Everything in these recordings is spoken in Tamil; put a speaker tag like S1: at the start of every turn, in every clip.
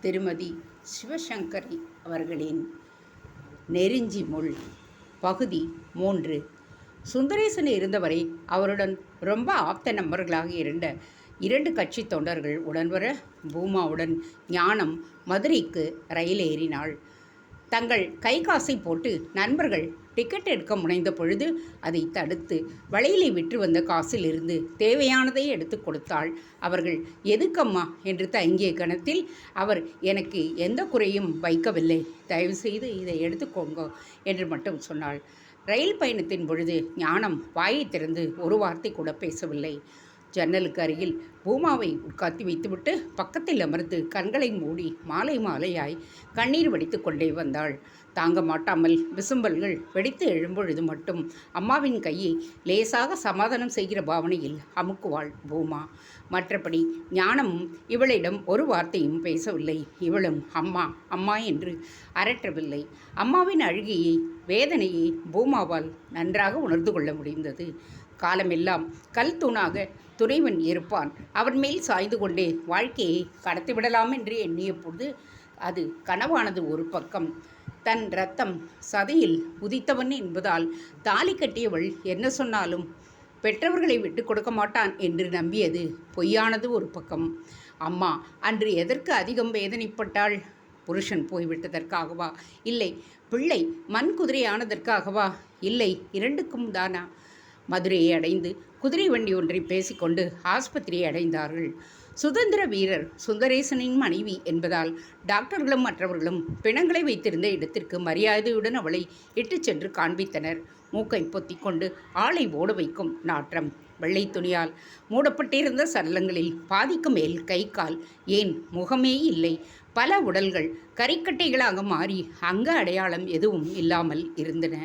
S1: திருமதி சிவசங்கரி அவர்களின் நெருஞ்சி முள் பகுதி மூன்று. சுந்தரேசன் இருந்தவரை அவருடன் ரொம்ப ஆப்த நம்பர்களாக இருந்த இரண்டு கட்சி தொண்டர்கள் உடன்வர பூமாவுடன் ஞானம் மதுரைக்கு ரயில் ஏறினாள் தங்கள் கை காசை போட்டு நண்பர்கள் டிக்கெட் எடுக்க முனைந்த பொழுது அதை தடுத்து வழியிலே விற்று வந்த காசிலிருந்து தேவையானதை எடுத்து கொடுத்தாள். அவர்கள் எதுக்கம்மா? என்று தயங்கிய கணத்தில் அவர் எனக்கு எந்த குறையும் வைக்கவில்லை. தயவு செய்து இதை எடுத்துக்கோங்க என்று மட்டும் சொன்னாள். ரயில் பயணத்தின் பொழுது ஞானம் வாயை திறந்து ஒரு வார்த்தை கூட பேசவில்லை. ஜன்னலுக்கு அருகில் பூமாவை உட்காத்தி வைத்துவிட்டு பக்கத்தில் அமர்ந்து கண்களை மூடி மாலை மாலையாய் கண்ணீர் வடித்து கொண்டே வந்தாள். தாங்க மாட்டாமல் விசும்பல்கள் வெடித்து எழும்பொழுது மட்டும் அம்மாவின் கையை லேசாக சமாதானம் செய்கிற பாவனையில் அமுக்குவாள் பூமா. மற்றபடி ஞானமும் இவளிடம் ஒரு வார்த்தையும் பேசவில்லை. இவளும் அம்மா அம்மா என்று அரற்றவில்லை. அம்மாவின் அழுகையை வேதனையை பூமாவால் நன்றாக உணர்ந்து கொள்ள முடிந்தது. காலமெல்லாம் கல் தூணாக துணைவன் இருப்பான். அவன் மேல் சாய்ந்து கொண்டே வாழ்க்கையை கடத்திவிடலாம் என்று எண்ணிய பொழுது அது கனவானது ஒரு பக்கம். தன் ரத்தம் சதையில் உதித்தவன் என்பதால் தாலி கட்டியவள் என்ன சொன்னாலும் பெற்றவர்களை விட்டு கொடுக்க மாட்டான் என்று நம்பியது பொய்யானது ஒரு பக்கம். அம்மா அன்று எதற்கு அதிகம் வேதனைப்பட்டாள்? புருஷன் போய்விட்டதற்காகவா? இல்லை பிள்ளை மண் குதிரையானதற்காகவா இல்லை இரண்டுக்கும் தானா? மதுரையை அடைந்து குதிரை வண்டி ஒன்றை பேசிக்கொண்டு ஆஸ்பத்திரியை அடைந்தார்கள். சுதந்திர வீரர் சுந்தரேசனின் மனைவி என்பதால் டாக்டர்களும் மற்றவர்களும் பிணங்களை வைத்திருந்த இடத்திற்கு மரியாதையுடன் அவளை இட்டுச் சென்று காண்பித்தனர். மூக்கை பொத்திக்கொண்டு ஆளை ஓட வைக்கும் நாற்றம். வெள்ளை துணியால் மூடப்பட்டிருந்த சடலங்களில் பாதிக்கு மேல் கை கால் ஏன் முகமே இல்லை. பல உடல்கள் கரிக்கட்டைகளாக மாறி அங்க அடையாளம் எதுவும் இல்லாமல் இருந்தன.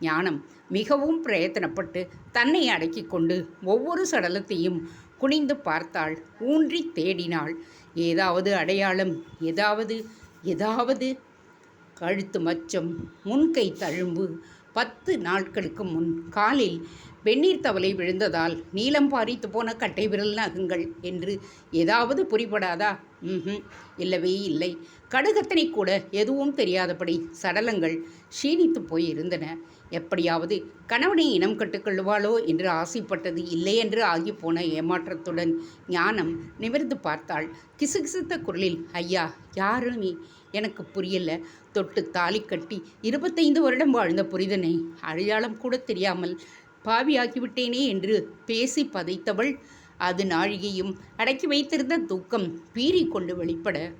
S1: ஞானம் மிகவும் பிரயத்தனப்பட்டு தன்னை அடக்கி கொண்டு ஒவ்வொரு சடலத்தையும் குனிந்து பார்த்தாள். ஊன்றி தேடினாள். ஏதாவது அடையாளம் ஏதாவது ஏதாவது? கழுத்து மச்சம் முன்கை தழும்பு. பத்து நாட்களுக்கு முன் காலில் வெந்நீர் தவளை விழுந்ததால் நீளம் பாரித்து போன கட்டை விரல் நகங்கள் என்று ஏதாவது புரிபடாதா? ம் இல்லவே இல்லை. கடுகத்தனை கூட எதுவும் தெரியாதபடி சடலங்கள் க்ஷீணித்து போயிருந்தன. எப்படியாவது கணவனை இனம் கட்டுக்கொள்வாளோ என்று ஆசைப்பட்டது இல்லையென்று ஆகிப்போன ஏமாற்றத்துடன் ஞானம் நிமிர்ந்து பார்த்தாள். கிசுகிசுத்த குரலில் ஐயா யாரு நீ? எனக்கு புரியல. தொட்டு தாலி கட்டி இருபத்தைந்து வருடம் வாழ்ந்த புரிதனை அடையாளம் கூட தெரியாமல் பாவியாகிவிட்டேனே என்று பேசி பதைத்தவள். அது நாழிகையும் அடக்கி வைத்திருந்த தூக்கம் பீறி கொண்டு வெளிப்பட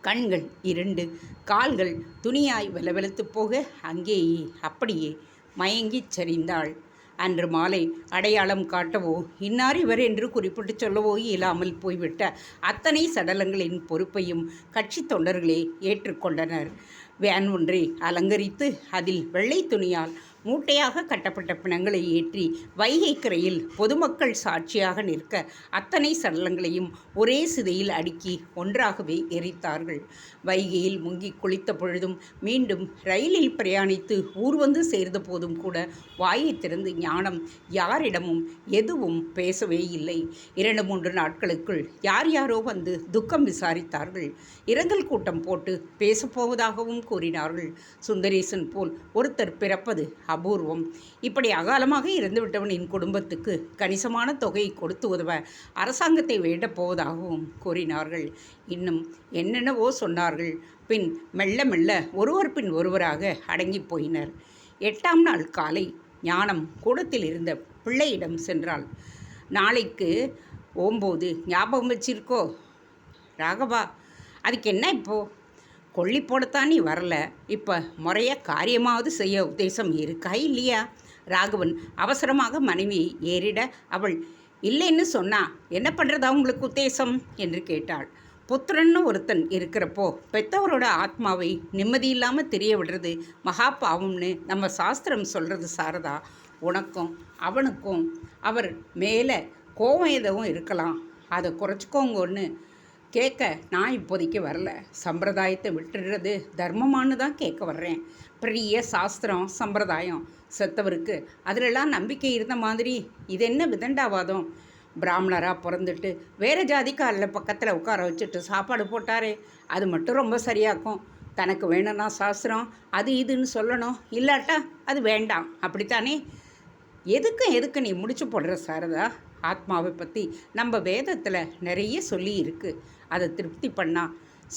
S1: கண்கள் இரண்டு கால்கள் துணியாய் வெலவெலத்து போக அங்கேயே அப்படியே மயங்கிச் சரிந்தாள். அன்று மாலை அடையாளம் காட்டவோ இன்னார் இவர் என்று குறிப்பிட்டு சொல்லவோ இயலாமல் போய்விட்ட அத்தனை சடலங்களின் பொறுப்பையும் கட்சி தொண்டர்களே ஏற்றுக்கொண்டனர். வேன் ஒன்றை அலங்கரித்து அதில் வெள்ளை துணியால் மூட்டையாக கட்டப்பட்ட பிணங்களை ஏற்றி வைகை கரையில் பொதுமக்கள் சாட்சியாக நிற்க அத்தனை சடலங்களையும் ஒரே சிதையில் அடுக்கி ஒன்றாகவே எரித்தார்கள். வைகையில் முங்கி குளித்த பொழுதும் மீண்டும் ரயிலில் பிரயாணித்து ஊர் வந்து சேர்ந்த போதும் கூட வாயை திறந்து ஞானம் யாரிடமும் எதுவும் பேசவே இல்லை. இரண்டு மூன்று நாட்களுக்குள் யார் யாரோ வந்து துக்கம் விசாரித்தார்கள். இரங்கல் கூட்டம் போட்டு பேசப்போவதாகவும் கூறினார்கள். சுந்தரேசன் போல் ஒருத்தர் பிறப்பது அபூர்வம். இப்படி அகாலமாக இறந்துவிட்டவனின் குடும்பத்துக்கு கணிசமான தொகையை கொடுத்து உதவ அரசாங்கத்தை வேண்டப் போவதாகவும் கூறினார்கள். இன்னும் என்னென்னவோ சொன்னார்கள். பின் மெல்ல மெல்ல ஒருவர் பின் ஒருவராக அடங்கி போயினர். எட்டாம் நாள் காலை ஞானம் கூடத்தில் இருந்த பிள்ளையிடம் சென்றாள். நாளைக்கு ஓம்போது ஞாபகம் வச்சிருக்கோ? ராகவா அதுக்கு என்ன இப்போது கொல்லி போடத்தான் நீ வரல. இப்போ முறையாக காரியமாவது செய்ய உத்தேசம் இருக்கா இல்லையா? ராகவன் அவசரமாக மனைவி ஏறிட அவள் இல்லைன்னு சொன்னா என்ன பண்ணுறதா உங்களுக்கு உத்தேசம்? என்று கேட்டாள். புத்திரன்னு ஒருத்தன் இருக்கிறப்போ பெத்தவரோட ஆத்மாவை நிம்மதி இல்லாமல் தெரிய விடுறது மகா பாவம்னு நம்ம சாஸ்திரம் சொல்கிறது சாரதா. உனக்கும் அவனுக்கும் அவர் மேலே கோவம் எதுவும் இருக்கலாம். அதை குறைச்சிக்கோங்கன்னு கேட்க நான் இப்போதைக்கு வரல. சம்பிரதாயத்தை விட்டுடுறது தர்மமானு தான் கேட்க வர்றேன். பெரிய சாஸ்திரம் சம்பிரதாயம் செத்தவருக்கு. அதிலெல்லாம் நம்பிக்கை இருந்த மாதிரி இது என்ன விதண்டாவாதம்? பிராமணராக பிறந்துட்டு வேறு ஜாதிக்காரில் பக்கத்தில் உட்கார வச்சுட்டு சாப்பாடு போட்டாரே. அது மட்டும் ரொம்ப சரியாக்கும். தனக்கு வேணும்னா சாஸ்திரம் அது இதுன்னு சொல்லணும். இல்லாட்டா அது வேண்டாம். அப்படித்தானே? எதுக்கு எதுக்கு நீ முடிச்சு போடுற சாரதா? ஆத்மாவை பற்றி நம்ம வேதத்தில் நிறைய சொல்லியிருக்கு. அதை திருப்தி பண்ணா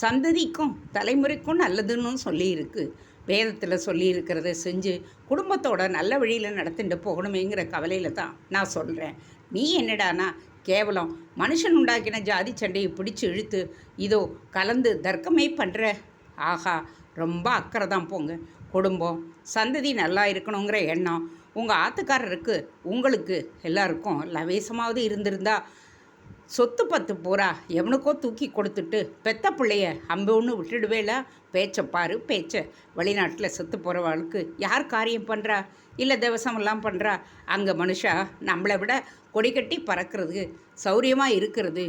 S1: சந்ததிக்கும் தலைமுறைக்கும் நல்லதுன்னு சொல்லியிருக்கு. வேதத்தில் சொல்லியிருக்கிறத செஞ்சு குடும்பத்தோட நல்ல வழியில் நடத்திட்டு போகணுமேங்கிற கவலையில் தான் நான் சொல்கிறேன் நீ என்னடானா கேவலம். மனுஷன் உண்டாக்கின ஜாதி சண்டையை பிடிச்சி இழுத்து இதோ கலந்து தர்க்கமே பண்ணுற ஆஹா ரொம்ப அக்கறை தான் போங்க. குடும்பம் சந்ததி நல்லா இருக்கணுங்கிற எண்ணம் உங்கள் ஆத்துக்காரருக்கு உங்களுக்கு எல்லாருக்கும் லவேசமாவது இருந்திருந்தா சொத்து பத்து பூரா எவனுக்கோ தூக்கி கொடுத்துட்டு பெத்த பிள்ளைய அம்பொன்று விட்டுடுவேல பேச்சை பாரு பேச்சை. வெளிநாட்டில் செத்து போகிறவளுக்கு யார் காரியம் பண்ணுறா இல்லை தேவசமெல்லாம் பண்ணுறா அங்கே மனுஷா நம்மளை விட கொடி கட்டி பறக்கிறது சௌரியமாக இருக்கிறது.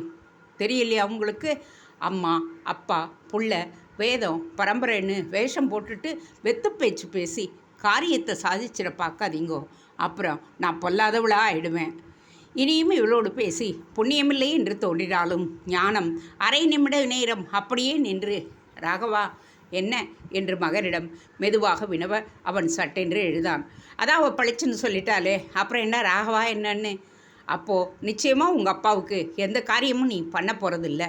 S1: தெரியலையா அவங்களுக்கு அம்மா அப்பா புள்ள வேதம் பரம்பரைன்னு வேஷம் போட்டுட்டு வெத்து பேச்சு பேசி காரியத்தை சாதிச்சிட பார்க்காதீங்கோ அப்புறம் நான் பொல்லாதவளாக ஆயிடுவேன். இனியும் இவளோடு பேசி புண்ணியமில்லை என்று தோன்றினாலும் ஞானம் அரை நிமிட நேரம் அப்படியே நின்று ராகவா என்ன? என்று மகனிடம் மெதுவாக வினவ அவன் சட்டென்று எழுதான். அதான் அவள் பளிச்சுன்னு சொல்லிட்டாலே அப்புறம் என்ன ராகவா என்னன்னு? அப்போது நிச்சயமாக உங்கள் அப்பாவுக்கு எந்த காரியமும் நீ பண்ண போகிறதில்ல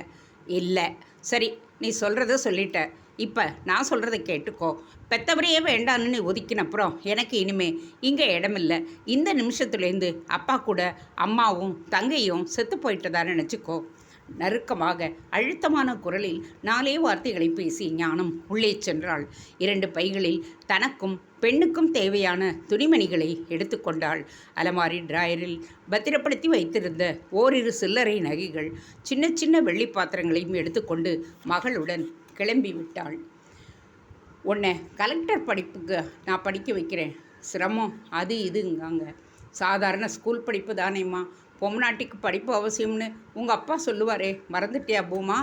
S1: இல்லை. சரி நீ சொல்கிறத சொல்லிட்ட. இப்போ நான் சொல்கிறத கேட்டுக்கோ. பெத்தவரையே வேண்டான்னு நீ ஒதுக்கினப்புறம் எனக்கு இனிமே இங்கே இடமில்லை. இந்த நிமிஷத்துலேருந்து அப்பா கூட அம்மாவும் தங்கையும் செத்து போயிட்டதா நினச்சிக்கோ. நெருக்கமாக அழுத்தமான குரலில் நாலே வார்த்தைகளை பேசி ஞானம் உள்ளே சென்றாள். இரண்டு பைகளில் தனக்கும் பெண்ணுக்கும் தேவையான துணிமணிகளை எடுத்துக்கொண்டாள் அலமாரி டிராயரில் பத்திரப்படுத்தி வைத்திருந்த ஓரிரு சில்லறை நகைகள் சின்ன சின்ன வெள்ளி பாத்திரங்களையும் எடுத்துக்கொண்டு மகளுடன் கிளம்பி விட்டாள் உன்னை கலெக்டர் படிப்புக்கு நான் படிக்க வைக்கிறேன். சிரமம் அது இதுங்காங்க. சாதாரண ஸ்கூல் படிப்பு தானேம்மா. பொம்நாட்டிக்கு படிப்பு அவசியம்னு உங்கள் அப்பா சொல்லுவாரே. மறந்துட்டியா பூமா?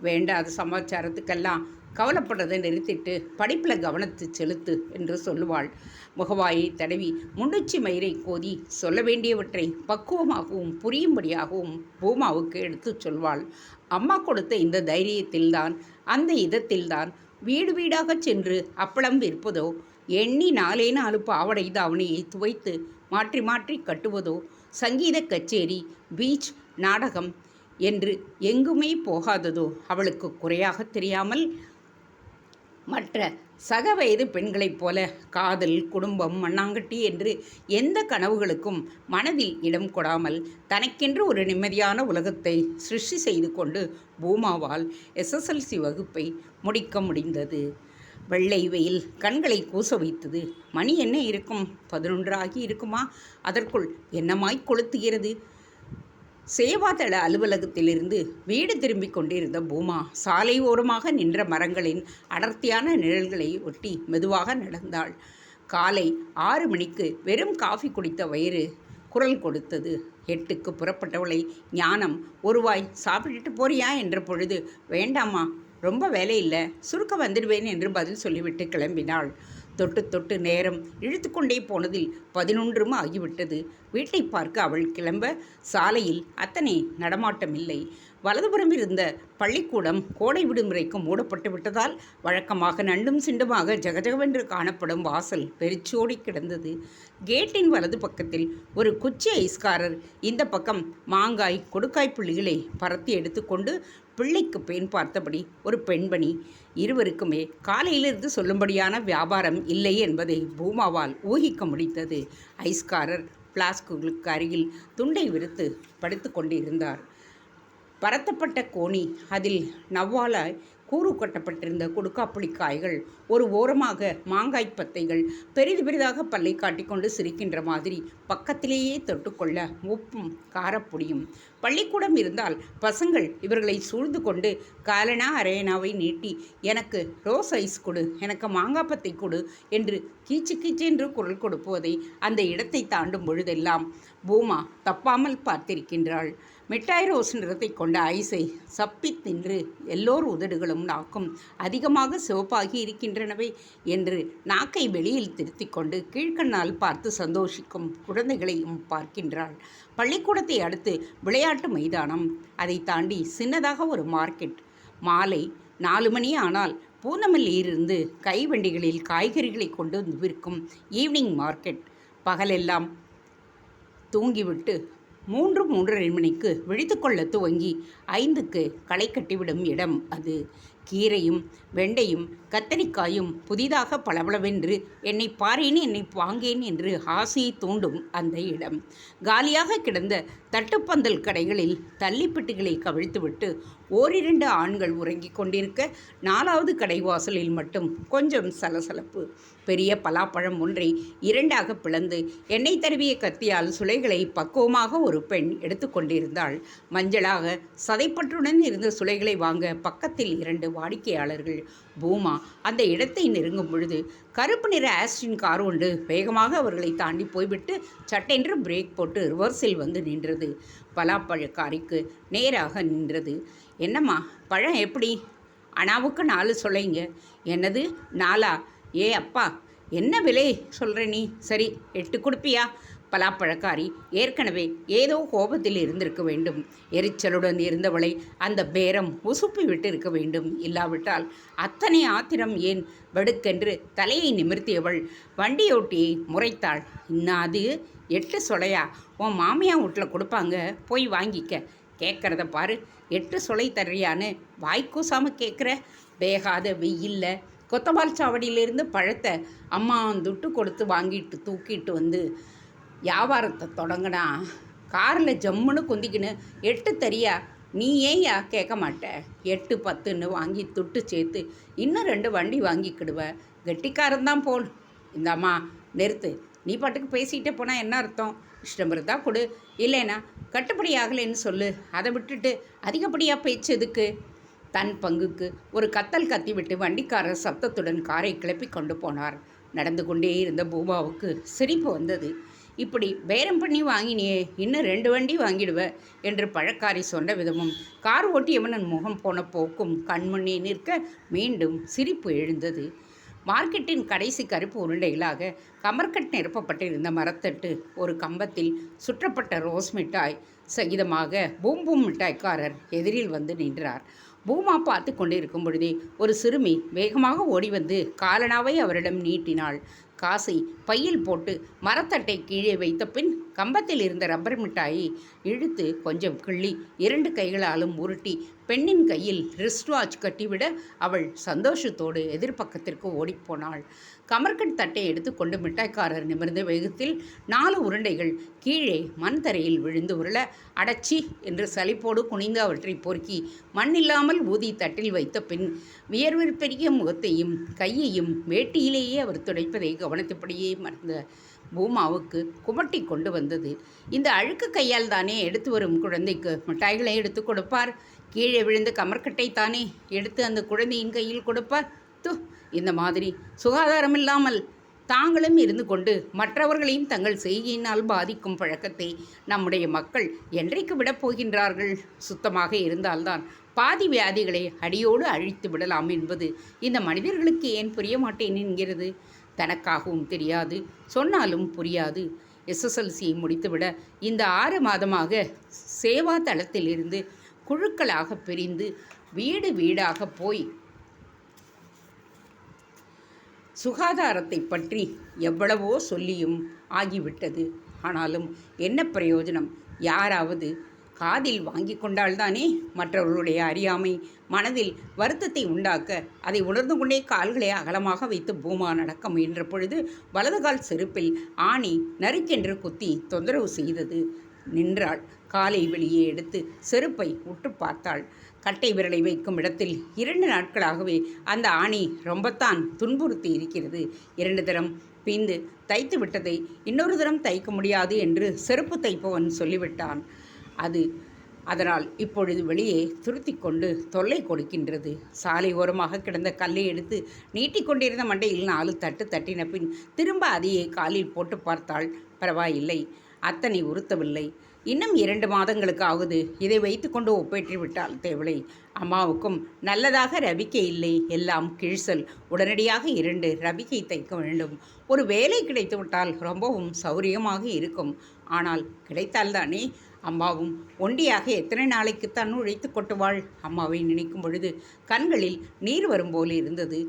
S1: வேண்டாத சமாச்சாரத்துக்கெல்லாம் கவலைப்படுறதை நிறுத்திட்டு படிப்பில் கவனத்தை செலுத்து என்று சொல்லுவாள். முகவாயை தடவி முன்னுச்சி மயிரை கோதி சொல்ல வேண்டியவற்றை பக்குவமாகவும் புரியும்படியாகவும் பூமாவுக்கு எடுத்து சொல்வாள். அம்மா கொடுத்த இந்த தைரியத்தில்தான் அந்த இதத்தில்தான் வீடு வீடாக சென்று அப்பளம் விற்பதோ எண்ணி நாலே நாலு பாவடை தாவணியை துவைத்து மாற்றி மாற்றி கட்டுவதோ சங்கீத கச்சேரி பீச் நாடகம் என்று எங்குமே போகாததோ அவளுக்கு குறையாக தெரியாமல் மற்ற சக வயது பெண்களைப் போல காதல் குடும்பம் மண்ணாங்கட்டி என்று எந்த கனவுகளுக்கும் மனதில் இடம் கொடாமல் தனக்கென்று ஒரு நிம்மதியான உலகத்தை சிருஷ்டி செய்து கொண்டு பூமாவால் எஸ்எஸ்எல்சி வகுப்பை முடிக்க முடிந்தது. வெள்ளை வெயில் கண்களை கூச வைத்தது. மணி என்ன இருக்கும்? பதினொன்றாகி இருக்குமா? அதற்குள் என்னமாய் கொளுத்துகிறது? சேவாதள அலுவலகத்திலிருந்து வீடு திரும்பிக் கொண்டிருந்த பூமா சாலை ஓரமாக நின்ற மரங்களின் அடர்த்தியான நிழல்களை ஒட்டி மெதுவாக நடந்தாள். காலை ஆறு மணிக்கு வெறும் காஃபி குடித்த வயிறு குரல் கொடுத்தது. எட்டுக்கு புறப்பட்டவளை ஞானம் ஒருவாய் சாப்பிட்டுட்டு போறியா? என்ற பொழுது வேண்டாமா ரொம்ப வேலை இல்லை சுருக்க வந்துடுவேன் என்று பதில் சொல்லிவிட்டு கிளம்பினாள். தொட்டு தொட்டு நேரம் இழுத்துக்கொண்டே போனதில் பதினொன்றும் ஆகிவிட்டது. வீட்டை பார்க்க அவள் கிளம்ப சாலையில் அத்தனை நடமாட்டமில்லை. வலதுபுறம் இருந்த பள்ளிக்கூடம் கோடை விடுமுறைக்கு மூடப்பட்டு விட்டதால் வழக்கமாக நண்டும் சிண்டுமாக ஜகஜகவென்று காணப்படும் வாசல் பெருச்சோடி கிடந்தது. கேட்டின் வலது பக்கத்தில் ஒரு குச்சி ஐஸ்காரர். இந்த பக்கம் மாங்காய் கொடுக்காய் புள்ளிகளை பரத்தி எடுத்துக்கொண்டு பிள்ளைக்கு பெண் பார்த்தபடி ஒரு பெண்பணி இருவருக்குமே காலையிலிருந்து சொல்லும்படியான வியாபாரம் இல்லை என்பதை பூமாவால் ஊகிக்க முடித்தது ஐஸ்காரர் பிளாஸ்குகளுக்கு அருகில் துண்டை விரித்து படுத்து கொண்டிருந்தார். பரத்தப்பட்ட கோணி அதில் நவ்வாலாய் கூறு கட்டப்பட்டிருந்த கொடுக்காப்புளி காய்கள் ஒரு ஓரமாக மாங்காய் பத்தைகள் பெரிது பெரிதாக பல்லை காட்டிக்கொண்டு சிரிக்கின்ற மாதிரி பக்கத்திலேயே தொட்டுக்கொள்ள உப்பும் காரப்பொடியும். பள்ளிக்கூடம் இருந்தால் பசங்கள் இவர்களை சூழ்ந்து கொண்டு காலனா அரேனாவை நீட்டி எனக்கு ரோஸ் ஐஸ் கொடு எனக்கு மாங்காய் பத்தை கொடு என்று கீச்சு கீச்சென்று குரல் கொடுப்பதை அந்த இடத்தை தாண்டும் பொழுதெல்லாம் பூமா தப்பாமல் பார்த்திருக்கின்றாள். மிட்டாய் ரோஸ் நிறத்தை கொண்ட ஐஸை சப்பி தின்று எல்லோர் உதடுகளும் நாக்கும் அதிகமாக சிவப்பாகி இருக்கின்றனவே என்று நாக்கை வெளியில் திருத்திக் கொண்டு கீழ்க்கண்ணால் பார்த்து சந்தோஷிக்கும் குழந்தைகளையும் பார்க்கின்றாள். பள்ளிக்கூடத்தை அடுத்து விளையாட்டு மைதானம். அதை தாண்டி சின்னதாக ஒரு மார்க்கெட். மாலை நாலு மணி ஆனால் பூந்தமல்லியிலிருந்து கைவண்டிகளில் காய்கறிகளை கொண்டு வந்து விற்கும் ஈவினிங் மார்க்கெட். பகலெல்லாம் தூங்கிவிட்டு மூன்று மூன்றரை மணிக்கு விழித்துக்கொள்ள துவங்கி ஐந்துக்கு களை கட்டிவிடும் இடம் அது. கீரையும் வெண்டையும் கத்தரிக்காயும் புதிதாக பளபளவென்று என்னை பாரேன் என்னை வாங்கேன் என்று ஆசையை தூண்டும் அந்த இடம். காலியாக கிடந்த தட்டுப்பந்தல் கடைகளில் தள்ளிப்பெட்டிகளை கவிழ்த்துவிட்டு ஓரிரண்டு ஆண்கள் உறங்கிக் கொண்டிருக்க நாலாவது கடை வாசலில் மட்டும் கொஞ்சம் சலசலப்பு. பெரிய பலாப்பழம் ஒன்றை இரண்டாக பிளந்து எண்ணெய் தருவிய கத்தியால் சுளைகளை பக்குவமாக ஒரு பெண் எடுத்துக்கொண்டிருந்தாள் மஞ்சளாக சதைப்பற்றுடன் இருந்த சுளைகளை வாங்க பக்கத்தில் இரண்டு வாடிக்கையாளர்கள். பூமா அந்த இடத்தை நெருங்கும் பொழுது கருப்பு நிற ஆஸ்டின் கார் ஒன்று வேகமாக அவர்களை தாண்டி போய்விட்டு சட்டென்று பிரேக் போட்டு ரிவர்ஸில் வந்து நின்றது. பலாப்பழக்காரிக்கு நேராக நின்றது. என்னம்மா பழம் எப்படி? அனாவுக்கு நாலு சொல்லைங்க என்னது? நாலா? ஏ அப்பா என்ன விலை சொல்கிற நீ? சரி எட்டு கொடுப்பியா? பலாப்பழக்காரி ஏற்கனவே ஏதோ கோபத்தில் இருந்திருக்க வேண்டும். எரிச்சலுடன் இருந்தவளை அந்த பேரம் உசுப்பி விட்டு இருக்க வேண்டும். இல்லாவிட்டால் அத்தனை ஆத்திரம் ஏன் வெடுக்கென்று தலையை நிமிர்த்தியவள் வண்டியோட்டியை முறைத்தாள். இன்னாது எட்டு சொலையா? உன் மாமியா வீட்டில் கொடுப்பாங்க. போய் வாங்கிக்க. கேட்குறத பாரு. எட்டு சொலை தர்றியான்னு வாய்க்கூசாமல் கேட்குற வேகாத வெயில்ல கொத்தவால் சாவடியிலிருந்து பழத்தை அம்மா துட்டு கொடுத்து வாங்கிட்டு தூக்கிட்டு வந்து வியாபாரத்தை தொடங்கினா காரில் ஜம்முன்னு குந்திக்கின்னு எட்டு தெரியா? நீ ஏன்யா கேட்க மாட்ட? எட்டு பத்துன்னு வாங்கி துட்டு சேர்த்து இன்னும் ரெண்டு வண்டி வாங்கிக்கிடுவ. கெட்டிக்காரன் தான் போல் இந்தாம்மா நிறுத்து. நீ பாட்டுக்கு பேசிகிட்டே போனால் என்ன அர்த்தம்? இஷ்டம் இருந்தால் கொடு. இல்லைனா கட்டுப்படி ஆகலைன்னு சொல்லு. அதை விட்டுட்டு அதிகப்படியாக பேச்சு எதுக்கு? தன் பங்குக்கு ஒரு கத்தல் கத்திவிட்டு வண்டிக்காரர் சப்தத்துடன் காரை கிளப்பி கொண்டு போனார். நடந்து கொண்டே இருந்த பூமாவுக்கு சிரிப்பு வந்தது. இப்படி பேரம் பண்ணி வாங்கினியே இன்னும் ரெண்டு வண்டி வாங்கிடுவ என்று பழக்காரி சொன்ன விதமும் கார் ஓட்டியவனன் முகம் போன போக்கும் கண்முன்னே நிற்க மீண்டும் சிரிப்பு எழுந்தது. மார்க்கெட்டின் கடைசி கருப்பு உருண்டைகளாக கமர்கட் நிரப்பப்பட்டிருந்த மரத்தட்டு ஒரு கம்பத்தில் சுற்றப்பட்ட ரோஸ் மிட்டாய் சகிதமாக பூம் பூம் மிட்டாய்க்காரர் எதிரில் வந்து நின்றார். பூமா பார்த்து கொண்டிருக்கும் பொழுதே ஒரு சிறுமி வேகமாக ஓடி வந்து காலனாவை அவரிடம் நீட்டினாள். காசை பையில் போட்டு மரத்தட்டை கீழே வைத்த பின் கம்பத்தில் இருந்த ரப்பர் மிட்டாயை இழுத்து கொஞ்சம் கிள்ளி இரண்டு கைகளாலும் உருட்டி பெண்ணின் கையில் ரிஸ்ட் வாட்ச் கட்டிவிட அவள் சந்தோஷத்தோடு எதிர்ப்பக்கத்திற்கு ஓடிப்போனாள் கமர்கட் தட்டை எடுத்துக்கொண்டு மிட்டாய்க்காரர் நிமிர்ந்த வேகத்தில் நாலு உருண்டைகள் கீழே மண் தரையில் விழுந்து உருள அடச்சி என்று சலிப்போடு குனிந்து அவற்றை பொறுக்கி மண்ணில்லாமல் ஊதி தட்டில் வைத்த பின் வியர்விற்பெரிய முகத்தையும் கையையும் வேட்டியிலேயே அவர் துடைப்பதை கவனித்தபடியே மறந்த பூமாவுக்கு குமட்டி கொண்டு வந்தது. இந்த அழுக்கு கையால் தானே எடுத்து வரும் குழந்தைக்கு மிட்டாய்களை எடுத்து கொடுப்பார்? கீழே விழுந்த கமர்கட்டை தானே எடுத்து அந்த குழந்தையின் கையில் கொடுப்பார்? து இந்த மாதிரி சுகாதாரம் இல்லாமல் தாங்களும் இருந்து கொண்டு மற்றவர்களையும் தங்கள் செய்கையினால் பாதிக்கும் பழக்கத்தை நம்முடைய மக்கள் என்றைக்கு விடப் போகின்றார்கள்? சுத்தமாக இருந்தால்தான் பாதி வியாதிகளை அடியோடு அழித்து விடலாம் என்பது இந்த மனிதர்களுக்கு ஏன் புரிய மாட்டேன் என்கிறது? தனக்காகவும் தெரியாது சொன்னாலும் புரியாது. எஸ்எஸ்எல்சியை முடித்துவிட இந்த ஆறு மாதமாக சேவா தளத்திலிருந்து குழுக்களாக பிரிந்து வீடு வீடாக போய் சுகாதாரத்தை பற்றி எவ்வளவோ சொல்லியும் ஆகிவிட்டது. ஆனாலும் என்ன பிரயோஜனம்? யாராவது காதில் வாங்கி கொண்டால்தானே மற்றவர்களுடைய அறியாமை மனதில் வருத்தத்தை உண்டாக்க அதை உணர்ந்து கொண்டே கால்களை அகலமாக வைத்து பூமா நடக்க முயன்ற பொழுது வலது கால் செருப்பில் ஆணி நறுக்கென்று குத்தி தொந்தரவு செய்தது. நின்றாள். காலை வெளியே எடுத்து செருப்பை உற்று பார்த்தாள். கட்டை விரலை வைக்கும் இடத்தில் இரண்டு நாட்களாகவே அந்த ஆணி ரொம்பத்தான் துன்புறுத்தி இருக்கிறது. இரண்டு தரம் பிந்து தைத்து விட்டதை இன்னொரு தரம் தைக்க முடியாது என்று செருப்பு தைப்பவன் சொல்லிவிட்டான். அது அதனால் இப்பொழுது வெளியே துருத்தி கொண்டு தொல்லை கொடுக்கின்றது. சாலை ஓரமாக கிடந்த கல்லை எடுத்து நீட்டிக்கொண்டிருந்த மண்டையில் நாலு தட்டு தட்டின பின் திரும்ப அதையே காலில் போட்டு பார்த்தால் பரவாயில்லை. அத்தனை உறுத்தவில்லை. இன்னும் இரண்டு மாதங்களுக்கு ஆகுது இதை வைத்துக்கொண்டு ஒப்பேற்றி விட்டால் தேவலை அம்மாவுக்கும் நல்லதாக ரவிக்கை இல்லை. எல்லாம் கிழிசல். உடனடியாக இரண்டு ரவிக்கை தைக்க வேண்டும். ஒரு வேலை கிடைத்து விட்டால் ரொம்பவும் சௌரியமாக இருக்கும். ஆனால் கிடைத்தால்தானே? அம்மாவும் ஒண்டியாக எத்தனை நாளைக்குத்தான் உழைத்து கொட்டுவாள்? அம்மாவை நினைக்கும் பொழுது கண்களில் நீர் வரும் போல் இருந்தது.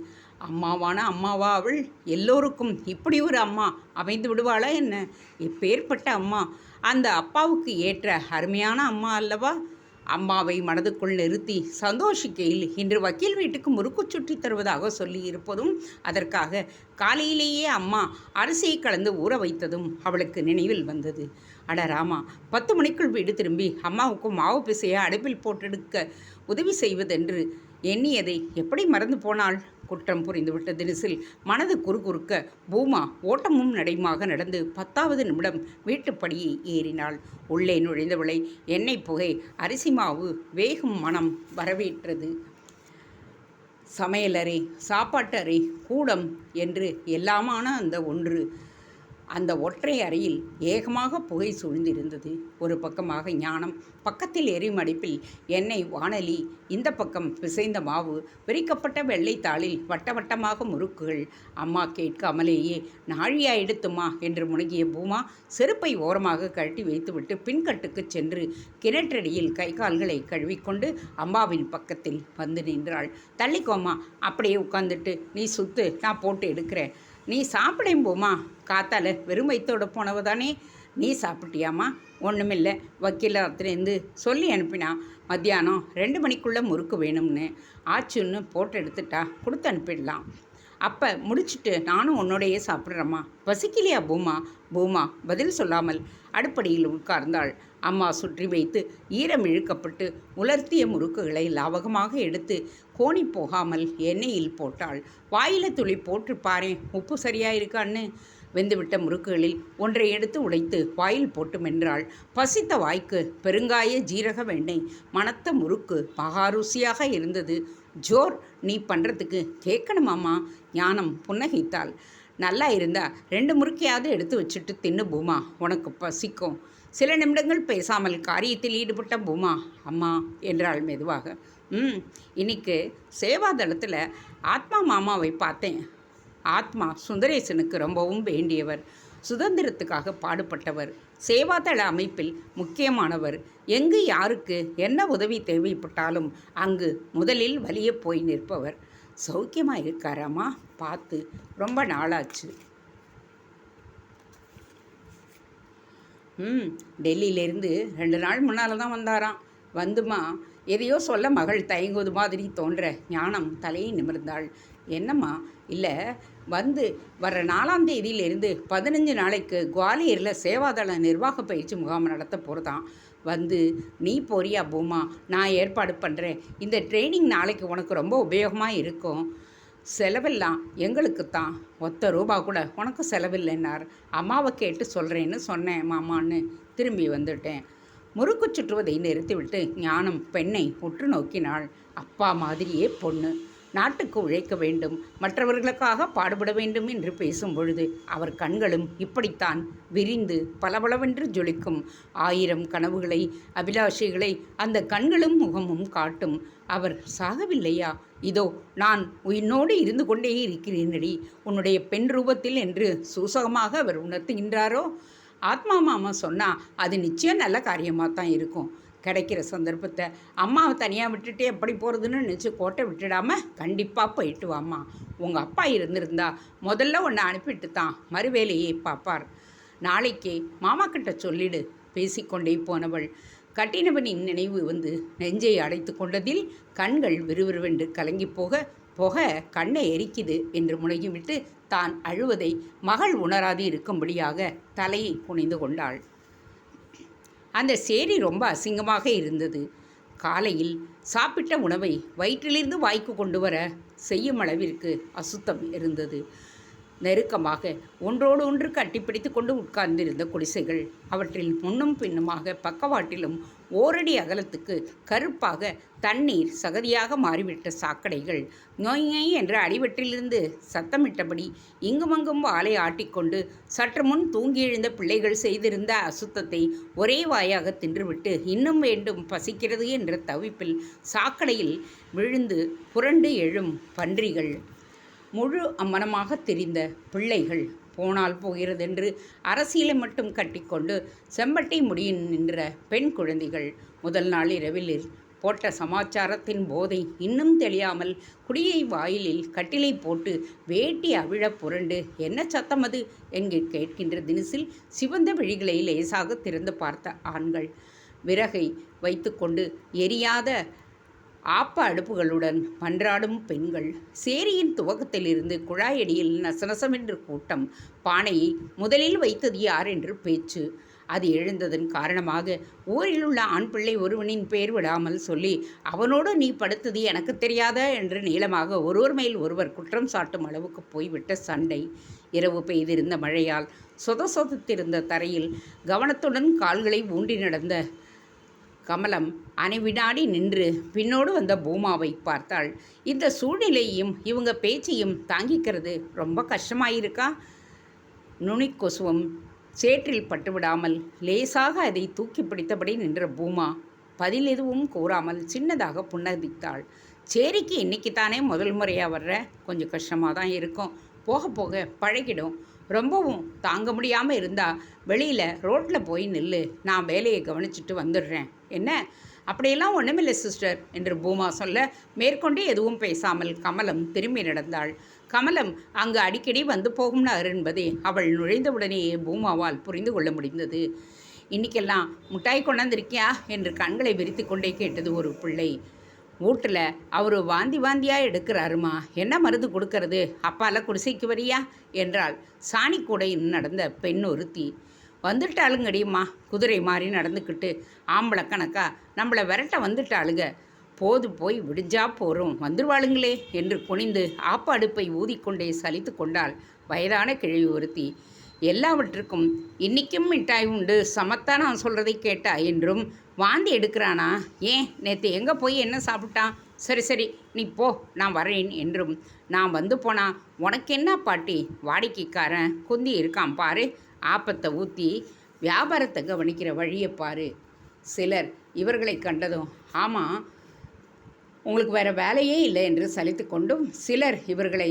S1: அம்மாவான அம்மாவா அவள்? எல்லோருக்கும் இப்படி ஒரு அம்மா அமைந்து விடுவாளா என்ன? எப்பேற்பட்ட அம்மா. அந்த அப்பாவுக்கு ஏற்ற அருமையான அம்மா அல்லவா? அம்மாவை மனதுக்குள் நிறுத்தி சந்தோஷிக்கையில் இன்று வக்கீல் வீட்டுக்கு முறுக்கு சுற்றி தருவதாக சொல்லி இருப்பதும் அதற்காக காலையிலேயே அம்மா அரிசியை கலந்து ஊற வைத்ததும் அவளுக்கு நினைவில் வந்தது. அட ராமா பத்து மணிக்குள் வீடு திரும்பி அம்மாவுக்கும் மாவு பிசையை அடுப்பில் போட்டெடுக்க உதவி செய்வதென்று எண்ணியதை எப்படி மறந்து போனாள்? குற்றம் புரிந்துவிட்ட தினசில் மனது குறுகுறுக்க பூமா ஓட்டமும் நடையுமாக நடந்து பத்தாவது நிமிடம் வீட்டுப்படியை ஏறினாள். உள்ளே நுழைந்தவளை எண்ணெய் புகை அரிசி மாவு வேகும் மனம் வரவேற்றது. சமையலறை சாப்பாட்டறை கூடம் என்று எல்லாமான அந்த ஒன்று அந்த ஒற்றை அறையில் ஏகமாக புகை சூழ்ந்திருந்தது. ஒரு பக்கமாக ஞானம் பக்கத்தில் எரியும் அடுப்பில் எண்ணெய் வானலி இந்த பக்கம் பிசைந்த மாவு பிரிக்கப்பட்ட வெள்ளைத்தாளில் வட்ட வட்டமாக முறுக்குகள். அம்மா கேட்காமலேயே நாழியா எடுத்துமா? என்று முனகிய பூமா செருப்பை ஓரமாக கழட்டி வைத்துவிட்டு பின்கட்டுக்கு சென்று கிணற்றடியில் கை கால்களை கழுவிக்கொண்டு அம்மாவின் பக்கத்தில் வந்து நின்றாள். தள்ளிக்கோமா அப்படியே உட்காந்துட்டு நீ சுத்து நான் போட்டு எடுக்கிறேன். நீ சாப்பிடேன் போமா காத்தால வெறும் வயிற்றோட போனவ தானே நீ சாப்பிட்டியாம்மா ஒன்றுமில்லை வக்கீலத்துலேருந்து சொல்லி அனுப்பினா மத்தியானம் ரெண்டு மணிக்குள்ளே முறுக்கு வேணும்னு. ஆச்சுன்னு போட்டு எடுத்துட்டா கொடுத்து அனுப்பிடலாம். அப்போ முடிச்சுட்டு நானும் உன்னோடையே சாப்பிட்றேம்மா. பசிக்கலையா பூமா? பூமா பதில் சொல்லாமல் அடுப்படியில் உட்கார்ந்தாள். அம்மா சுற்றி வைத்து ஈரம் இழுக்கப்பட்டு உலர்த்திய முறுக்குகளை லாவகமாக எடுத்து கோணி போகாமல் எண்ணெயில் போட்டாள். வாயில துளி போட்டு பாரேன் உப்பு சரியா இருக்கான்னு வெந்துவிட்ட முறுக்குகளில் ஒன்றை எடுத்து உடைத்து வாயில் போட்டு மென்றாள். பசித்த வாய்க்கு பெருங்காய ஜீரக வெண்ணெய். மணத்த முறுக்கு மகாருசியாக இருந்தது. ஜோர் நீ பண்ணுறதுக்கு கேட்கணுமாம்மா? ஞானம் புன்னகைத்தாள். நல்லா இருந்தா ரெண்டு முறுக்கையாவது எடுத்து வச்சுட்டு தின்னு பூமா. உனக்கு பசிக்கும். சில நிமிடங்கள் பேசாமல் காரியத்தில் ஈடுபட்ட பூமா அம்மா என்றாள் மெதுவாக. ம் இன்னைக்கு சேவாதளத்தில் ஆத்மா மாமாவை பார்த்தேன். ஆத்மா சுந்தரேசனுக்கு ரொம்பவும் வேண்டியவர். சுதந்திரத்துக்காக பாடுபட்டவர். சேவாதள அமைப்பில் முக்கியமானவர். எங்கு யாருக்கு என்ன உதவி தேவைப்பட்டாலும் அங்கு முதலில் வலிய போய் நிற்பவர். சௌக்கியமாக இருக்காராமா? பார்த்து. ரொம்ப நாளாச்சு. ம் டெல்லியிலேருந்து ரெண்டு நாள் முன்னால் தான் வந்தாராம். வந்துமா? எதையோ சொல்ல மகள் தயங்குவது மாதிரி தோன்ற ஞானம் தலையை நிமிர்ந்தாள். என்னம்மா? இல்லை வந்து வர்ற நாலாம் தேதியிலிருந்து பதினஞ்சு நாளைக்கு குவாலியரில் சேவாதள நிர்வாக பயிற்சி முகாம் நடத்த போகிறதான் வந்து நீ போறியா பூமா? நான் ஏற்பாடு பண்ணுறேன் இந்த ட்ரைனிங் நாளைக்கு உனக்கு ரொம்ப உபயோகமாக இருக்கும். செலவெல்லாம் எங்களுக்கு தான். ஒத்த ரூபா கூட உனக்கு செலவில்லைன்னார். அம்மாவை கேட்டு சொல்கிறேன்னு சொன்னேன் மாமான்னு. திரும்பி வந்துட்டேன். முறுக்கு சுற்றுவதை நிறுத்திவிட்டு ஞானம் பெண்ணை உற்று நோக்கினாள். அப்பா மாதிரியே பொண்ணு. நாட்டுக்கு உழைக்க வேண்டும். மற்றவர்களுக்காக பாடுபட வேண்டும் என்று பேசும் பொழுது அவர் கண்களும் இப்படித்தான் விரிந்து பளபளவென்று ஜொலிக்கும். ஆயிரம் கனவுகளை அபிலாஷைகளை அந்த கண்களும் முகமும் காட்டும். அவர் சாகவில்லையா? இதோ நான் உயினோடு இருந்து கொண்டே இருக்கிறேனடி. உன்னுடைய பெண் ரூபத்தில் என்று சூசகமாக அவர் உணர்த்துகின்றாரோ? ஆத்மா மாமா சொன்னால் அது நிச்சயம் நல்ல காரியமாக தான் இருக்கும். கிடைக்கிற சந்தர்ப்பத்தை அம்மாவை தனியாக விட்டுட்டு எப்படி போகிறதுன்னு நினச்சி கோட்டை விட்டுடாமல் கண்டிப்பாக போயிட்டு வாம்மா. உங்கள் அப்பா இருந்திருந்தா முதல்ல ஒன்று அனுப்பிட்டு தான் மறுவேலையை பார்ப்பார். நாளைக்கு மாமா கிட்ட சொல்லிடு பேசிக்கொண்டே போனவள். கட்டினவனின் நினைவு வந்து நெஞ்சை அடைத்து கொண்டதில் கண்கள் விறுவிறுவென்று கலங்கி போக புகை கண்ணை எரிக்குது என்று முனகிவிட்டு தான் அழுவதை மகள் உணராது இருக்கும்படியாக தலையை குனிந்து கொண்டாள். அந்த சேரி ரொம்ப அசிங்கமாக இருந்தது. காலையில் சாப்பிட்ட உணவை வயிற்றிலிருந்து வாய்க்கு கொண்டு வர செய்யும் அளவிற்கு அசுத்தம் இருந்தது. நெருக்கமாக ஒன்றோடு ஒன்று கட்டிப்பிடித்து கொண்டு உட்கார்ந்திருந்த குடிசைகள் அவற்றில் முன்னும் பின்னுமாக பக்கவாட்டிலும் ஓரடி அகலத்துக்கு கருப்பாக தண்ணீர் சகதியாக மாறிவிட்ட சாக்கடைகள் நோய் என்ற அடிவற்றிலிருந்து சத்தமிட்டபடி இங்குமங்கும் வாளை ஆட்டிக்கொண்டு சற்று முன் தூங்கி எழுந்த பிள்ளைகள் செய்திருந்த அசுத்தத்தை ஒரே வாயாக தின்றுவிட்டு இன்னும் வேண்டும் பசிக்கிறது என்ற தவிப்பில் சாக்கடையில் விழுந்து புரண்டு எழும் பன்றிகள் முழு அம்மனமாக தெரிந்த பிள்ளைகள் போனால் போகிறதென்று அரசியலை மட்டும் கட்டிக்கொண்டு செம்பட்டை முடியும் நின்ற பெண் குழந்தைகள் முதல் நாள் இரவில் போட்ட சமாச்சாரத்தின் போதை இன்னும் தெளியாமல் குடியை வாயிலில் கட்டிலை போட்டு வேட்டி அவிழ புரண்டு என்ன சத்தம் அது? என்கு கேட்கின்ற தினசில் சிவந்த விழிகளை லேசாக திறந்து பார்த்த ஆண்கள் விறகை வைத்துக்கொண்டு எரியாத ஆப்ப அடுப்புகளுடன் மன்றாடும் பெண்கள் சேரியின் துவக்கத்திலிருந்து குழாயடியில் நசநசமென்று கூட்டம் பானையை முதலில் வைத்தது யார் என்று பேச்சு. அது எழுந்ததன் காரணமாக ஊரில் உள்ள ஆண் பிள்ளை ஒருவனின் பெயர் விடாமல் சொல்லி அவனோடு நீ படுத்தது எனக்கு தெரியாத? என்று நீளமாக ஒருவர் மேல் ஒருவர் குற்றம் சாட்டும் அளவுக்கு போய்விட்ட சண்டை. இரவு பெய்திருந்த மழையால் சொத சொதத்திருந்த தரையில் கவனத்துடன் கால்களை ஊண்டி நடந்த கமலம் அனைவினாடி நின்று பின்னோடு வந்த பூமாவை பார்த்தாள். இந்த சூழ்நிலையையும் இவங்க பேச்சையும் தாங்கிக்கிறது ரொம்ப கஷ்டமாயிருக்கா? நுனிக்கொசுவம் சேற்றில் பட்டுவிடாமல் லேசாக அதை தூக்கி பிடித்தபடி நின்ற பூமா பதில் எதுவும் கூறாமல் சின்னதாக புன்னதித்தாள் சேரிக்கு இன்னைக்கு தானே முதல் முறையாக வர்ற? கொஞ்சம் கஷ்டமாக தான் இருக்கும். போக போக பழகிடும். ரொம்பவும் தாங்க முடியாமல் இருந்தால் வெளியில் ரோட்டில் போய் நில்லு நான் வேலையை கவனிச்சுட்டு வந்துடுறேன். என்ன? அப்படியெல்லாம் ஒன்றுமில்லை சிஸ்டர் என்று பூமா சொல்ல மேற்கொண்டே எதுவும் பேசாமல் கமலம் திரும்பி நடந்தாள். கமலம் அங்கு அடிக்கடி வந்து போகும் நகர் என்பதை அவள் நுழைந்தவுடனேயே பூமாவால் புரிந்து கொள்ள முடிந்தது. இன்னைக்கெல்லாம் முட்டாய் கொண்டாந்துருக்கியா? என்று கண்களை விரித்து கொண்டே கேட்டது ஒரு பிள்ளை. வீட்டில் அவர் வாந்தி வாந்தியாக எடுக்கிறாருமா? என்ன மருந்து கொடுக்கறது? அப்பால குடிசைக்கு வரியா? என்றாள். சாணி கூடையில் நடந்த பெண் ஒருத்தி. வந்துட்டாளுங்கடியுமா குதிரை மாதிரி நடந்துக்கிட்டு ஆம்பளை கணக்கா நம்மளை விரட்ட வந்துட்டாளுங்க. போது போய் விடிஞ்சா போகிறோம் வந்துருவாளுங்களே என்று குனிந்து ஆப்ப அடுப்பை ஊதிக்கொண்டே சலித்து கொண்டாள் வயதான கிழவி ஒருத்தி. எல்லாவற்றுக்கும் இன்றைக்கும் மிட்டாய் உண்டு. சமத்தா நான் சொல்கிறதை கேட்டா என்றும் வாந்தி எடுக்கிறானா? ஏன்? நேற்று எங்கே போய் என்ன சாப்பிட்டான்? சரி சரி நீ போ நான் வரேன் என்றும். நான் வந்து போனா உனக்கு என்ன பாட்டி? வாடிக்கைக்காரன் குந்தி இருக்கான் பாரு. ஆப்பத்தை ஊற்றி வியாபாரத்தை கவனிக்கிற வழியை பாரு. சிலர் இவர்களை கண்டதும் ஆமாம் உங்களுக்கு வேறு வேலையே இல்லை என்று சலித்து கொண்டும் சிலர் இவர்களை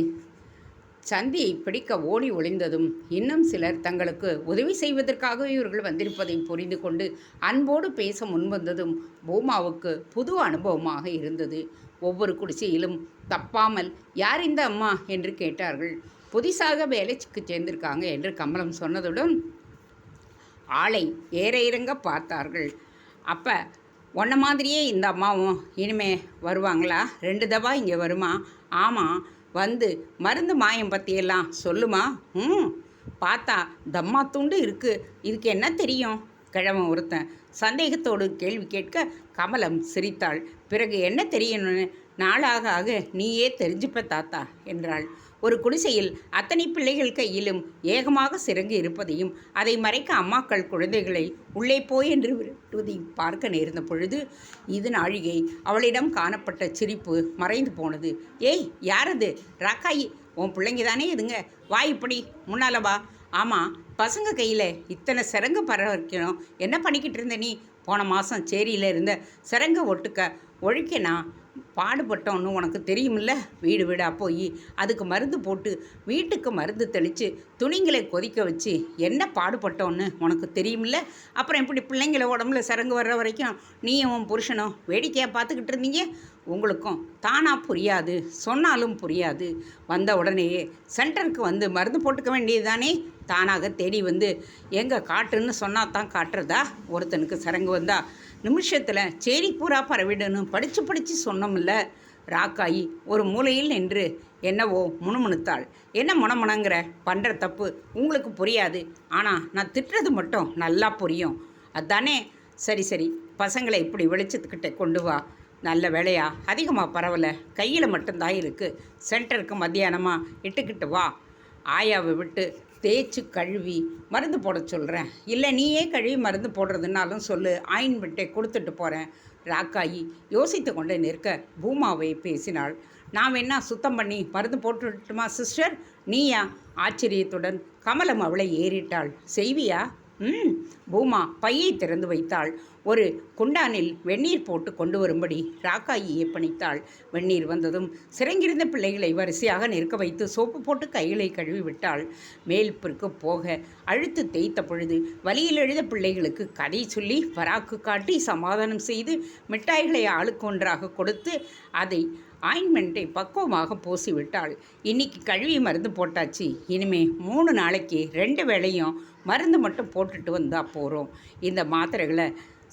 S1: சந்தியை பிடிக்க ஓடி ஒளிந்ததும் இன்னும் சிலர் தங்களுக்கு உதவி செய்வதற்காக இவர்கள் வந்திருப்பதை புரிந்து கொண்டு அன்போடு பேச முன்வந்ததும் பூமாவுக்கு புது அனுபவமாக இருந்தது. ஒவ்வொரு குடிசையிலும் தப்பாமல் யார் இந்த அம்மா? என்று கேட்டார்கள். புதிசாக வேலைக்கு சேர்ந்திருக்காங்க என்று கமலம் சொன்னதுடன் ஆளை ஏற இறங்க பார்த்தார்கள். அப்போ உன்ன மாதிரியே இந்த அம்மாவும் இனிமே வருவாங்களா? ரெண்டு தவா இங்கே வருமா? ஆமாம் வந்து மருந்து மாயம் பற்றியெல்லாம் சொல்லுமா? ம் பார்த்தா தம்மா துண்டு இருக்குது இதுக்கு என்ன தெரியும்? கிழவன் ஒருத்தன் சந்தேகத்தோடு கேள்வி கேட்க கமலம் சிரித்தாள். பிறகு என்ன தெரியணும்னு நாளாக ஆக நீயே தெரிஞ்சுப்ப தாத்தா என்றாள். ஒரு குடிசையில் அத்தனை பிள்ளைகள் கையிலும் ஏகமாக சிறங்கி இருப்பதையும் அதை மறைக்க அம்மாக்கள் குழந்தைகளை உள்ளே போய் என்று விரட்டுவதை பார்க்க நேர்ந்த பொழுது இது நாழிகை அவளிடம் காணப்பட்ட சிரிப்பு மறைந்து போனது. ஏய் யாரது? ராக்காயி உன் பிள்ளைங்க தானே இதுங்க? வா இப்படி முன்னால வா. ஆமாம் பசங்க கையில் இத்தனை சிறங்கு பராமரிக்கணும் என்ன பண்ணிக்கிட்டு இருந்த நீ? போன மாதம் சேரியில் இருந்த சிறங்க ஒட்டுக்க ஒழிக்கனா? பாடுபட்டோன்னு உனக்கு தெரியுமில்ல? வீடு வீடாக போய் அதுக்கு மருந்து போட்டு வீட்டுக்கு மருந்து தெளித்து துணிங்களை கொதிக்க வச்சு என்ன பாடுபட்டோன்னு உனக்கு தெரியுமில்ல? அப்புறம் இப்படி பிள்ளைங்கள உடம்புல சரங்கு வர்ற வரைக்கும் நீயும் உன் புருஷனும் வேடிக்கையாக பார்த்துக்கிட்டு இருந்தீங்க? உங்களுக்கும் தானாக புரியாது சொன்னாலும் புரியாது. வந்த உடனேயே சென்டருக்கு வந்து மருந்து போட்டுக்க வேண்டியது தானே தானாக தேடி வந்து எங்கே காட்டுன்னு சொன்னால் தான் காட்டுறதா? ஒருத்தனுக்கு சரங்கு வந்தா நிமிஷத்தில் சேரி பூரா பரவிடணும் படித்து படித்து சொன்னோம்ல ராக்காயி ஒரு மூலையில் நின்று என்னவோ முணுமுணுத்தாள். என்ன முணமுணங்கிற பண்ணுற தப்பு உங்களுக்கு புரியாது. ஆனால் நான் திட்டுறது மட்டும் நல்லா புரியும். அதானே? சரி சரி. பசங்களை இப்படி வெளிச்சத்துக்கிட்ட கொண்டு வா. நல்ல வேலையா அதிகமாக பரவலை. கையில் மட்டும்தான் இருக்குது சென்டருக்கு மத்தியானமாக இட்டுக்கிட்டு வா. ஆயாவை விட்டு தேய்ச்சி கழுவி மருந்து போட சொல்கிறேன் இல்லை நீயே கழுவி மருந்து போடுறதுனாலும் சொல்லு. ஆயின்மெண்ட்டை கொடுத்துட்டு போகிறேன் ராக்காயி யோசித்து கொண்டு நிற்க பூமாவை பேசினாள். நான் வேணா சுத்தம் பண்ணி மருந்து போட்டுட்டுமா சிஸ்டர்? நீயா? ஆச்சரியத்துடன் கமலம் அவளை ஏறிட்டாள். செய்வியா? ம். பூமா பையை திறந்து வைத்தாள். ஒரு குண்டானில் வெந்நீர் போட்டு கொண்டு வரும்படி ராக்காயியை பணித்தாள் வெந்நீர் வந்ததும் சிறங்கிருந்த பிள்ளைகளை வரிசையாக நிற்க வைத்து சோப்பு போட்டு கைகளை கழுவி விட்டாள். மேல்பிற்கு போக அழுத்து தேய்த்த பொழுது வலியில் எழுத பிள்ளைகளுக்கு கதை சொல்லி பராக்கு காட்டி சமாதானம் செய்து மிட்டாய்களை ஆளுக்கு ஒன்றாக கொடுத்து அதை ஆயின்மெண்ட்டை பக்குவமாக பூசி விட்டாள். இன்னைக்கு கழுவி மருந்து போட்டாச்சு. இனிமே மூணு நாளைக்கு ரெண்டு வேளையும் மருந்து மட்டும் போட்டுட்டு வந்தால் போகிறோம் இந்த மாத்திரைகளை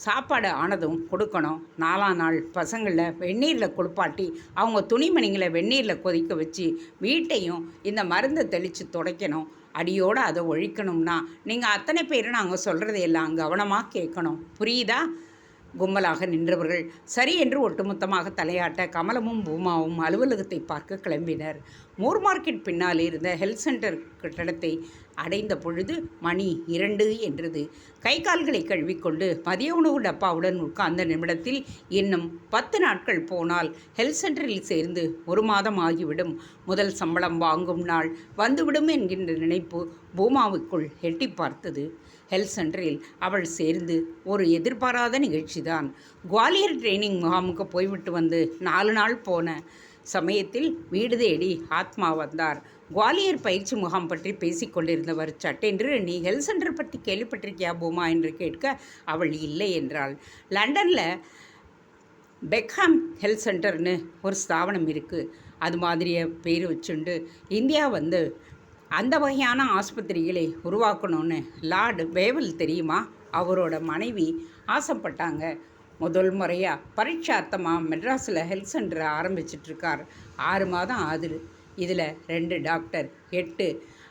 S1: சாப்பாடு ஆனதும் கொடுக்கணும். நாலாம் நாள் பசங்களை வெந்நீரில் குளிப்பாட்டி அவங்க துணிமணிங்களை வெந்நீரில் கொதிக்க வச்சு வீட்டையும் இந்த மருந்தை தெளித்து துடைக்கணும். அடியோடு அதை ஒழிக்கணும்னா நீங்கள் அத்தனை பேரும் நாங்கள் சொல்கிறதையெல்லாம் கவனமாக கேட்கணும். புரியுதா? கும்பலாக நின்றவர்கள் சரி என்று ஒட்டுமொத்தமாக தலையாட்ட கமலமும் பூமாவும் அலுவலகத்தை பார்க்க கிளம்பினர். மூர் மார்க்கெட் பின்னால் இருந்த ஹெல்த் சென்டர் கட்டடத்தை அடைந்த பொழுது மணி இரண்டு என்றது. கை கால்களை கழுவிக்கொண்டு மதிய உணவு டப்பாவுடன் உட்கார்ந்த நிமிடத்தில் இன்னும் பத்து நாட்கள் போனால் ஹெல்த் சென்டரில் சேர்ந்து ஒரு மாதம் ஆகிவிடும். முதல் சம்பளம் வாங்கும் நாள் வந்துவிடும் என்கின்ற நினைப்பு பூமாவுக்குள் எட்டி பார்த்தது. ஹெல்த் சென்டரில் அவள் சேர்ந்து ஒரு எதிர்பாராத நிகழ்ச்சிதான். குவாலியர் ட்ரைனிங் முகாமுக்கு போய்விட்டு வந்து நாலு நாள் போன சமயத்தில் வீடு தேடி ஆத்மா வந்தார். குவாலியர் பயிற்சி முகாம் பற்றி பேசிக்கொண்டிருந்தவர் சட்டென்று நீ ஹெல்த் சென்டர் பற்றி கேள்விப்பட்டிருக்கியா பூமா? என்று கேட்க அவள் இல்லை என்றாள். லண்டனில் பெக்ஹாம் ஹெல்த் சென்டர்னு ஒரு ஸ்தாபனம் இருக்குது அது மாதிரியே பேர் வச்சுண்டு இந்தியா வந்து அந்த வகையான ஆஸ்பத்திரிகளை உருவாக்கணும்னு லார்டு வேவல் தெரியுமா? அவரோட மனைவி ஆசைப்பட்டாங்க. முதல் முறையாக பரீட்சார்த்தமாக மெட்ராஸில் ஹெல்த் சென்டரை ஆரம்பிச்சிட்ருக்கார். ஆறு மாதம் ஆகுது. இதில் ரெண்டு டாக்டர் எட்டு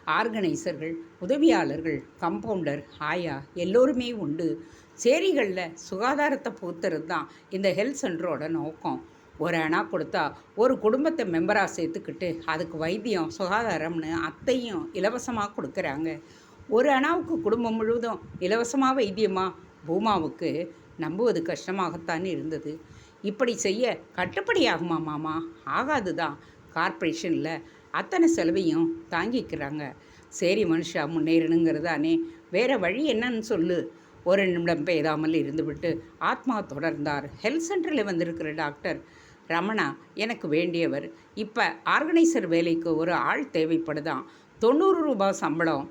S1: ஆர்கனைசர்கள் உதவியாளர்கள் கம்பவுண்டர் ஆயா எல்லோருமே உண்டு. சேரிகளில் சுகாதாரத்தை பூத்துறது தான் இந்த ஹெல்த் சென்டரோட நோக்கம். ஒரு அணா கொடுத்தா ஒரு குடும்பத்தை மெம்பராக சேர்த்துக்கிட்டு அதுக்கு வைத்தியம் சுகாதாரம்னு அத்தையும் இலவசமாக கொடுக்குறாங்க. ஒரு அணாவுக்கு குடும்பம் முழுவதும் இலவசமாக வைத்தியமா? பூமாவுக்கு நம்புவது கஷ்டமாகத்தான் இருந்தது. இப்படி செய்ய கட்டுப்படி ஆகுமா மாமா? ஆகாது தான். கார்ப்பரேஷனில் அத்தனை செலவையும் தாங்கிக்கிறாங்க. சரி மனுஷா முன்னேறணுங்கிறதானே. வேறு வழி என்னன்னு சொல்லு. ஒரு நிமிடம் பேதாமல் இருந்துவிட்டு ஆத்மா தொடர்ந்தார். ஹெல்த் சென்டரில் வந்திருக்கிற டாக்டர் ரமணா எனக்கு வேண்டியவர். இப்போ ஆர்கனைசர் வேலைக்கு ஒரு ஆள் தேவைப்படுதான். தொண்ணூறு ரூபாய் சம்பளம்.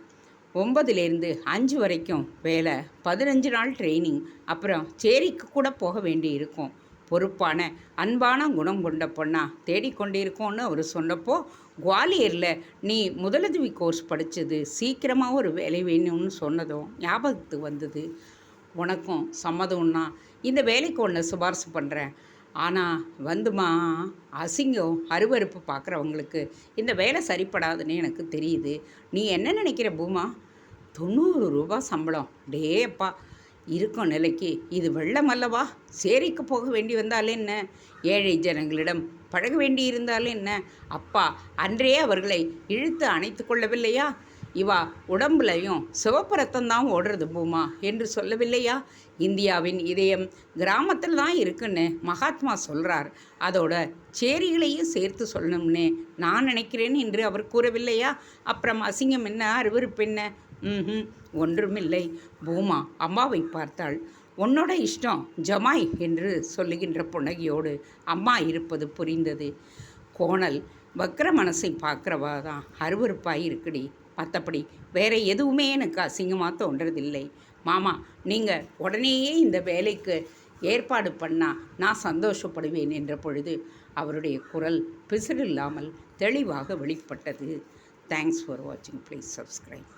S1: ஒம்பதுலேருந்து அஞ்சு வரைக்கும் வேலை. பதினஞ்சு நாள் ட்ரைனிங் அப்புறம் சேரிக்கு கூட போக வேண்டி இருக்கும் பொறுப்பான அன்பான குணம் கொண்ட பொண்ணா தேடிக்கொண்டிருக்கோன்னு அவர் சொன்னப்போ குவாலியரில் நீ முதலுதவி கோர்ஸ் படித்தது சீக்கிரமாக ஒரு வேலை வேணும்னு சொன்னதும் ஞாபகத்துக்கு வந்தது. உனக்கும் சம்மதம்னா இந்த வேலைக்கு ஒன்று சிபாரிசு பண்ணுறேன் ஆனால் வந்துமா? அசிங்கம் அருவறுப்பு பார்க்குறவங்களுக்கு இந்த வேலை சரிப்படாதுன்னு எனக்கு தெரியுது. நீ என்ன நினைக்கிற பூமா? தொண்ணூறு ரூபா சம்பளம். டேப்பா இருக்கும் நிலைக்கு இது வெள்ளம் அல்லவா? சேரிக்கு போக வேண்டி வந்தாலே என்ன? ஏழை ஜனங்களிடம் பழக வேண்டி இருந்தாலே என்ன? அப்பா அன்றே அவர்களை இழுத்து அணைத்து கொள்ளவில்லையா? இவா உடம்புலையும் சிவப்பு ரத்தம்தான் ஓடுறது பூமா என்று சொல்லவில்லையா? இந்தியாவின் இதயம் கிராமத்தில் தான் இருக்குன்னு மகாத்மா சொல்கிறார் அதோட சேரிகளையும் சேர்த்து சொல்லணும்னு நான் நினைக்கிறேன் என்று அவர் கூறவில்லையா? அப்புறம் அசிங்கம் என்ன? அருவருப்பு என்ன? ம் ஒன்றுமில்லை. பூமா அம்மாவை பார்த்தாள். உன்னோட இஷ்டம் ஜமாய் என்று சொல்லுகின்ற புன்னகையோடு அம்மா இருப்பது புரிந்தது. கோணல் வக்ர மனசை பார்க்குறவா தான் அருவறுப்பாக இருக்குடி. மற்றபடி வேற எதுவுமே எனக்கு அசிங்கமாக தோன்றதில்லை. மாமா நீங்கள் உடனேயே இந்த வேலைக்கு ஏற்பாடு பண்ணால் நான் சந்தோஷப்படுவேன் என்ற பொழுது அவருடைய குரல் பிசிறில்லாமல் தெளிவாக வெளிப்பட்டது. தேங்க்ஸ் ஃபார் வாட்சிங் ப்ளீஸ் சப்ஸ்கிரைப்